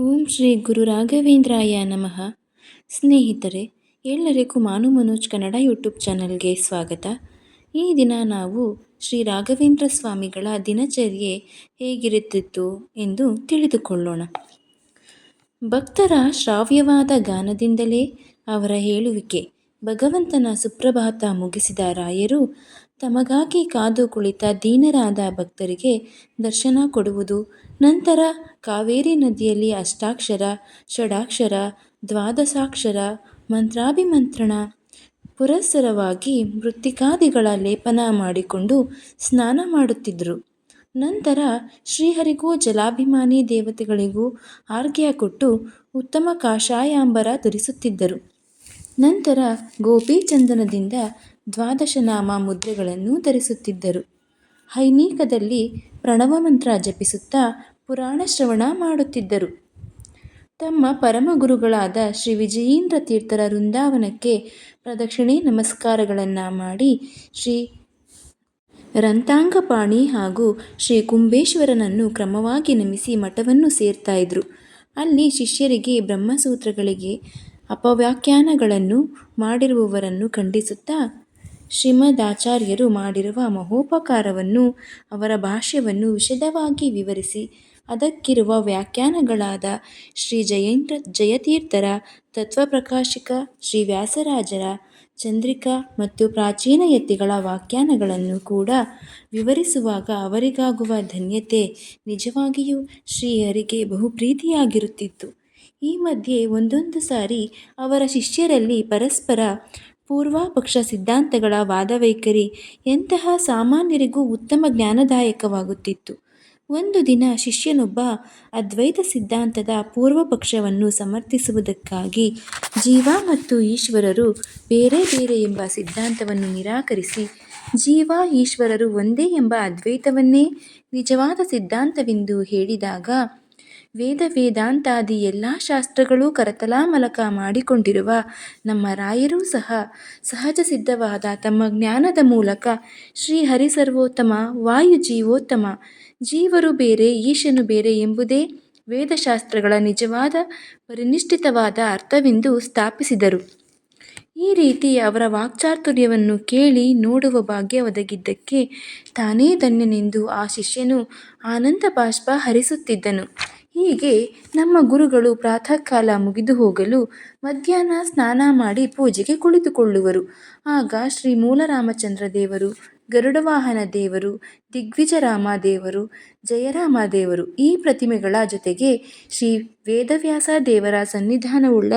ಓಂ ಶ್ರೀ ಗುರು ರಾಘವೇಂದ್ರಾಯ ನಮಃ. ಸ್ನೇಹಿತರೆ ಎಲ್ಲರಿಗೂ ಮಾನು ಮನೋಜ್ ಕನ್ನಡ ಯೂಟ್ಯೂಬ್ ಚಾನಲ್ಗೆ ಸ್ವಾಗತ. ಈ ದಿನ ನಾವು ಶ್ರೀ ರಾಘವೇಂದ್ರ ಸ್ವಾಮಿಗಳ ದಿನಚರ್ಯೆ ಹೇಗಿರುತ್ತಿತ್ತು ಎಂದು ತಿಳಿದುಕೊಳ್ಳೋಣ. ಭಕ್ತರ ಶ್ರಾವ್ಯವಾದ ಗಾನದಿಂದಲೇ ಅವರ ಹೇಳುವಿಕೆ. ಭಗವಂತನ ಸುಪ್ರಭಾತ ಮುಗಿಸಿದ ರಾಯರು ತಮಗಾಗಿ ಕಾದು ಕುಳಿತ ದೀನರಾದ ಭಕ್ತರಿಗೆ ದರ್ಶನ ಕೊಡುವುದು. ನಂತರ ಕಾವೇರಿ ನದಿಯಲ್ಲಿ ಅಷ್ಟಾಕ್ಷರ, ಷಡಾಕ್ಷರ, ದ್ವಾದಶಾಕ್ಷರ, ಮಂತ್ರಾಭಿಮಂತ್ರಣ, ಪುರಸ್ಸರವಾಗಿ ಮೃತ್ತಿಕಾದಿಗಳ ಲೇಪನ ಮಾಡಿಕೊಂಡು ಸ್ನಾನ ಮಾಡುತ್ತಿದ್ದರು. ನಂತರ ಶ್ರೀಹರಿಗೂ ಜಲಾಭಿಮಾನಿ ದೇವತೆಗಳಿಗೂ ಆರ್ಘ್ಯ ಕೊಟ್ಟು ಉತ್ತಮ ಕಾಷಾಯಾಂಬರ ಧರಿಸುತ್ತಿದ್ದರು. ನಂತರ ಗೋಪಿಚಂದನದಿಂದ ದ್ವಾದಶನಾಮ ಮುದ್ರೆಗಳನ್ನು ಧರಿಸುತ್ತಿದ್ದರು. ಹೈನೀಕದಲ್ಲಿ ಪ್ರಣವ ಮಂತ್ರ ಜಪಿಸುತ್ತಾ ಪುರಾಣ ಶ್ರವಣ ಮಾಡುತ್ತಿದ್ದರು. ತಮ್ಮ ಪರಮ ಗುರುಗಳಾದ ಶ್ರೀ ವಿಜಯೀಂದ್ರ ತೀರ್ಥರ ವೃಂದಾವನಕ್ಕೆ ಪ್ರದಕ್ಷಿಣೆ ನಮಸ್ಕಾರಗಳನ್ನು ಮಾಡಿ ಶ್ರೀ ರಂತಾಂಗಪಾಣಿ ಹಾಗೂ ಶ್ರೀ ಕುಂಬೇಶ್ವರನನ್ನು ಕ್ರಮವಾಗಿ ನಮಿಸಿ ಮಠವನ್ನು ಸೇರ್ತಾ ಇದ್ರು. ಅಲ್ಲಿ ಶಿಷ್ಯರಿಗೆ ಬ್ರಹ್ಮಸೂತ್ರಗಳಿಗೆ ಅಪವ್ಯಾಖ್ಯಾನಗಳನ್ನು ಮಾಡಿರುವವರನ್ನು ಖಂಡಿಸುತ್ತಾ ಶ್ರೀಮದಾಚಾರ್ಯರು ಮಾಡಿರುವ ಮಹೋಪಕಾರವನ್ನು ಅವರ ಭಾಷ್ಯವನ್ನು ವಿಶದವಾಗಿ ವಿವರಿಸಿ, ಅದಕ್ಕಿರುವ ವ್ಯಾಖ್ಯಾನಗಳಾದ ಶ್ರೀ ಜಯೇಂದ್ರ ಜಯತೀರ್ಥರ, ತತ್ವಪ್ರಕಾಶಿಕ ಶ್ರೀ ವ್ಯಾಸರಾಜರ, ಚಂದ್ರಿಕಾ ಮತ್ತು ಪ್ರಾಚೀನ ಯತಿಗಳ ವ್ಯಾಖ್ಯಾನಗಳನ್ನು ಕೂಡ ವಿವರಿಸುವಾಗ ಅವರಿಗಾಗುವ ಧನ್ಯತೆ ನಿಜವಾಗಿಯೂ ಶ್ರೀಯರಿಗೆ ಬಹು ಪ್ರೀತಿಯಾಗಿರುತ್ತಿತ್ತು ಈ ಮಧ್ಯೆ ಒಂದೊಂದು ಸಾರಿ ಅವರ ಶಿಷ್ಯರಲ್ಲಿ ಪರಸ್ಪರ ಪೂರ್ವಾಪಕ್ಷ ಸಿದ್ಧಾಂತಗಳ ವಾದವೈಖರಿ ಎಂತಹ ಸಾಮಾನ್ಯರಿಗೂ ಉತ್ತಮ ಜ್ಞಾನದಾಯಕವಾಗುತ್ತಿತ್ತು. ಒಂದು ದಿನ ಶಿಷ್ಯನೊಬ್ಬ ಅದ್ವೈತ ಸಿದ್ಧಾಂತದ ಪೂರ್ವಪಕ್ಷವನ್ನು ಸಮರ್ಥಿಸುವುದಕ್ಕಾಗಿ ಜೀವ ಮತ್ತು ಈಶ್ವರರು ಬೇರೆ ಬೇರೆ ಎಂಬ ಸಿದ್ಧಾಂತವನ್ನು ನಿರಾಕರಿಸಿ, ಜೀವ ಈಶ್ವರರು ಒಂದೇ ಎಂಬ ಅದ್ವೈತವನ್ನೇ ನಿಜವಾದ ಸಿದ್ಧಾಂತವೆಂದು ಹೇಳಿದಾಗ ವೇದ ವೇದಾಂತಾದಿ ಎಲ್ಲ ಶಾಸ್ತ್ರಗಳೂ ಕರತಲಾಮಲಕ ಮಾಡಿಕೊಂಡಿರುವ ನಮ್ಮ ರಾಯರೂ ಸಹ ಸಹಜ ಸಿದ್ಧವಾದ ತಮ್ಮ ಜ್ಞಾನದ ಮೂಲಕ ಶ್ರೀ ಹರಿಸರ್ವೋತ್ತಮ ವಾಯು ಜೀವೋತ್ತಮ, ಜೀವರು ಬೇರೆ, ಈಶನು ಬೇರೆ ಎಂಬುದೇ ವೇದಶಾಸ್ತ್ರಗಳ ನಿಜವಾದ ಪರಿನಿಷ್ಠಿತವಾದ ಅರ್ಥವೆಂದು ಸ್ಥಾಪಿಸಿದರು. ಈ ರೀತಿ ಅವರ ವಾಕ್ಚಾತುರ್ಯವನ್ನು ಕೇಳಿ ನೋಡುವ ಭಾಗ್ಯ ಒದಗಿದ್ದಕ್ಕೆ ತಾನೇ ಧನ್ಯನೆಂದು ಆ ಶಿಷ್ಯನು ಆನಂದ ಬಾಷ್ಪ ಹರಿಸುತ್ತಿದ್ದನು. ಹೀಗೆ ನಮ್ಮ ಗುರುಗಳು ಪ್ರಾತಃ ಕಾಲ ಮುಗಿದು ಹೋಗಲು ಮಧ್ಯಾಹ್ನ ಸ್ನಾನ ಮಾಡಿ ಪೂಜೆಗೆ ಕುಳಿತುಕೊಳ್ಳುವರು. ಆಗ ಶ್ರೀ ಮೂಲರಾಮಚಂದ್ರ ದೇವರು ಗರುಡವಾಹನ ದೇವರು ದಿಗ್ವಿಜರಾಮ ದೇವರು, ಜಯರಾಮ ದೇವರು ಈ ಪ್ರತಿಮೆಗಳ ಜೊತೆಗೆ ಶ್ರೀ ವೇದವ್ಯಾಸ ದೇವರ ಸನ್ನಿಧಾನವುಳ್ಳ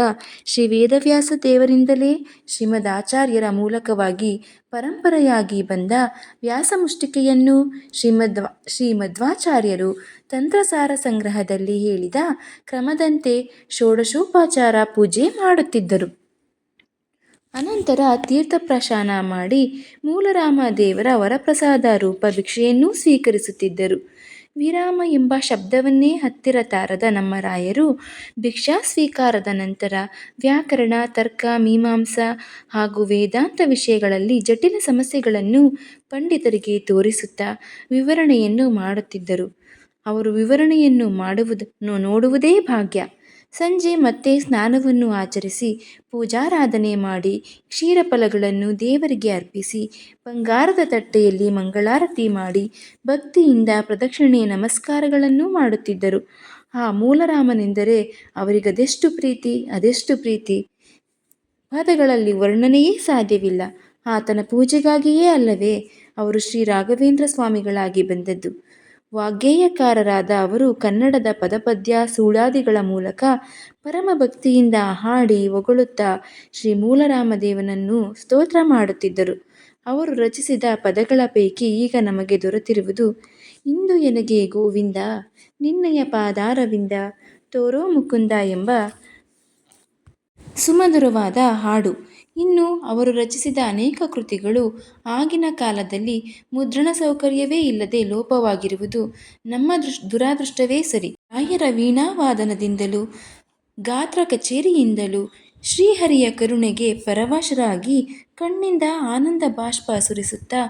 ಶ್ರೀ ವೇದವ್ಯಾಸ ದೇವರಿಂದಲೇ ಶ್ರೀಮದಾಚಾರ್ಯರ ಮೂಲಕವಾಗಿ ಪರಂಪರೆಯಾಗಿ ಬಂದ ವ್ಯಾಸಮುಷ್ಟಿಕೆಯನ್ನು ಶ್ರೀಮದ್ ಶ್ರೀಮಧ್ವಾಚಾರ್ಯರು ತಂತ್ರಸಾರ ಸಂಗ್ರಹದಲ್ಲಿ ಹೇಳಿದ ಕ್ರಮದಂತೆ ಷೋಡಶೋಪಾಚಾರ ಪೂಜೆ ಮಾಡುತ್ತಿದ್ದರು. ಅನಂತರ ತೀರ್ಥಪ್ರಶಾನ ಮಾಡಿ ಮೂಲರಾಮ ದೇವರ ವರಪ್ರಸಾದ ರೂಪ ಭಿಕ್ಷೆಯನ್ನೂ ಸ್ವೀಕರಿಸುತ್ತಿದ್ದರು. ವಿರಾಮ ಎಂಬ ಶಬ್ದವನ್ನೇ ಹತ್ತಿರ ತಾರದ ನಮ್ಮ ರಾಯರು ಭಿಕ್ಷಾ ಸ್ವೀಕಾರದ ನಂತರ ವ್ಯಾಕರಣ, ತರ್ಕ, ಮೀಮಾಂಸ ಹಾಗೂ ವೇದಾಂತ ವಿಷಯಗಳಲ್ಲಿ ಜಟಿಲ ಸಮಸ್ಯೆಗಳನ್ನು ಪಂಡಿತರಿಗೆ ತೋರಿಸುತ್ತಾ ವಿವರಣೆಯನ್ನು ಮಾಡುತ್ತಿದ್ದರು. ಅವರು ವಿವರಣೆಯನ್ನು ಮಾಡುವುದನ್ನು ನೋಡುವುದೇ ಭಾಗ್ಯ. ಸಂಜೆ ಮತ್ತೆ ಸ್ನಾನವನ್ನು ಆಚರಿಸಿ ಪೂಜಾರಾಧನೆ ಮಾಡಿ ಕ್ಷೀರಫಲಗಳನ್ನು ದೇವರಿಗೆ ಅರ್ಪಿಸಿ ಬಂಗಾರದ ತಟ್ಟೆಯಲ್ಲಿ ಮಂಗಳಾರತಿ ಮಾಡಿ ಭಕ್ತಿಯಿಂದ ಪ್ರದಕ್ಷಿಣೆ ನಮಸ್ಕಾರಗಳನ್ನು ಮಾಡುತ್ತಿದ್ದರು. ಆ ಮೂಲರಾಮನೆಂದರೆ ಅವರಿಗದೆಷ್ಟು ಪ್ರೀತಿ, ಅದೆಷ್ಟು ಪ್ರೀತಿ? ಪದಗಳಲ್ಲಿ ವರ್ಣನೆಯೇ ಸಾಧ್ಯವಿಲ್ಲ. ಆತನ ಪೂಜೆಗಾಗಿಯೇ ಅಲ್ಲವೇ ಅವರು ಶ್ರೀ ರಾಘವೇಂದ್ರ ಸ್ವಾಮಿಗಳಾಗಿ ಬಂದದ್ದು. ವಾಗ್ಗೇಯಕಾರರಾದ ಅವರು ಕನ್ನಡದ ಪದಪದ್ಯ ಸೂಳಾದಿಗಳ ಮೂಲಕ ಪರಮ ಭಕ್ತಿಯಿಂದ ಹಾಡಿ ಹೊಗಳುತ್ತಾ ಶ್ರೀ ಮೂಲರಾಮದೇವನನ್ನು ಸ್ತೋತ್ರ ಮಾಡುತ್ತಿದ್ದರು. ಅವರು ರಚಿಸಿದ ಪದಗಳ ಪೈಕಿ ಈಗ ನಮಗೆ ದೊರೆತಿರುವುದು, ಇಂದು ಎನಗೆ ಗೋವಿಂದ, ನಿನ್ನಯ ಪಾದಾರವಿಂದ, ತೋರೋ ಮುಕುಂದ ಎಂಬ ಸುಮಧುರವಾದ ಹಾಡು. ಇನ್ನು ಅವರು ರಚಿಸಿದ ಅನೇಕ ಕೃತಿಗಳು ಆಗಿನ ಕಾಲದಲ್ಲಿ ಮುದ್ರಣ ಸೌಕರ್ಯವೇ ಇಲ್ಲದೆ ಲೋಪವಾಗಿರುವುದು ನಮ್ಮ ದೃಶ್ ದುರಾದೃಷ್ಟವೇ ಸರಿ. ರಾಯರ ವೀಣಾವಾದನದಿಂದಲೂ ಗಾತ್ರ ಕಚೇರಿಯಿಂದಲೂ ಶ್ರೀಹರಿಯ ಕರುಣೆಗೆ ಪರವಶರಾಗಿ ಕಣ್ಣಿಂದ ಆನಂದ ಬಾಷ್ಪ ಸುರಿಸುತ್ತಾ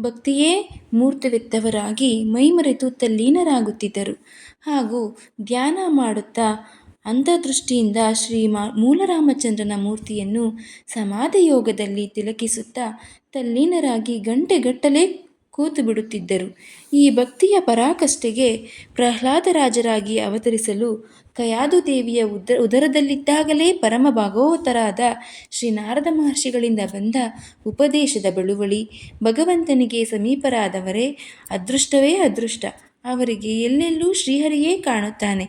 ಭಕ್ತಿಯೇ ಮೂರ್ತವೆತ್ತವರಾಗಿ ಮೈಮರೆತು ತಲ್ಲೀನರಾಗುತ್ತಿದ್ದರು. ಹಾಗೂ ಧ್ಯಾನ ಮಾಡುತ್ತಾ ಅಂತರ್ದೃಷ್ಟಿಯಿಂದ ಶ್ರೀ ಮಾ, ಮೂಲರಾಮಚಂದ್ರನ ಮೂರ್ತಿಯನ್ನು ಸಮಾಧಿ ಯೋಗದಲ್ಲಿ ತಿಲಕಿಸುತ್ತಾ ತಲ್ಲೀನರಾಗಿ ಗಂಟೆಗಟ್ಟಲೆ ಕೂತು ಬಿಡುತ್ತಿದ್ದರು ಈ ಭಕ್ತಿಯ ಪರಾಕಷ್ಠೆಗೆ ಪ್ರಹ್ಲಾದರಾಜರಾಗಿ ಅವತರಿಸಲು ಕಯಾದು ದೇವಿಯ ಉದ, ಉದರದಲ್ಲಿದ್ದಾಗಲೇ ಪರಮ ಭಾಗವತರಾದ ಶ್ರೀ ನಾರದ ಮಹರ್ಷಿಗಳಿಂದ ಬಂದ ಉಪದೇಶದ ಬಳುವಳಿ ಭಗವಂತನಿಗೆ ಸಮೀಪರಾದವರೇ ಅದೃಷ್ಟವೇ ಅದೃಷ್ಟ. ಅವರಿಗೆ ಎಲ್ಲೆಲ್ಲೂ ಶ್ರೀಹರಿಯೇ ಕಾಣುತ್ತಾನೆ.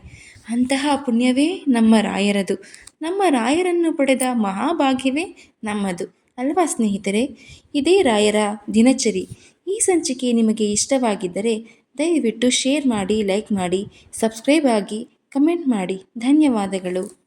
ಅಂತಹ ಪುಣ್ಯವೇ ನಮ್ಮ ರಾಯರದು. ನಮ್ಮ ರಾಯರನ್ನು ಪಡೆದ ಮಹಾಭಾಗ್ಯವೇ ನಮ್ಮದು. ಅಲ್ವಾ ಸ್ನೇಹಿತರೆ? ಇದೇ ರಾಯರ ದಿನಚರಿ. ಈ ಸಂಚಿಕೆ ನಿಮಗೆ ಇಷ್ಟವಾಗಿದ್ದರೆ ದಯವಿಟ್ಟು ಶೇರ್ ಮಾಡಿ, ಲೈಕ್ ಮಾಡಿ, ಸಬ್ಸ್ಕ್ರೈಬ್ ಆಗಿ ಕಮೆಂಟ್ ಮಾಡಿ. ಧನ್ಯವಾದಗಳು.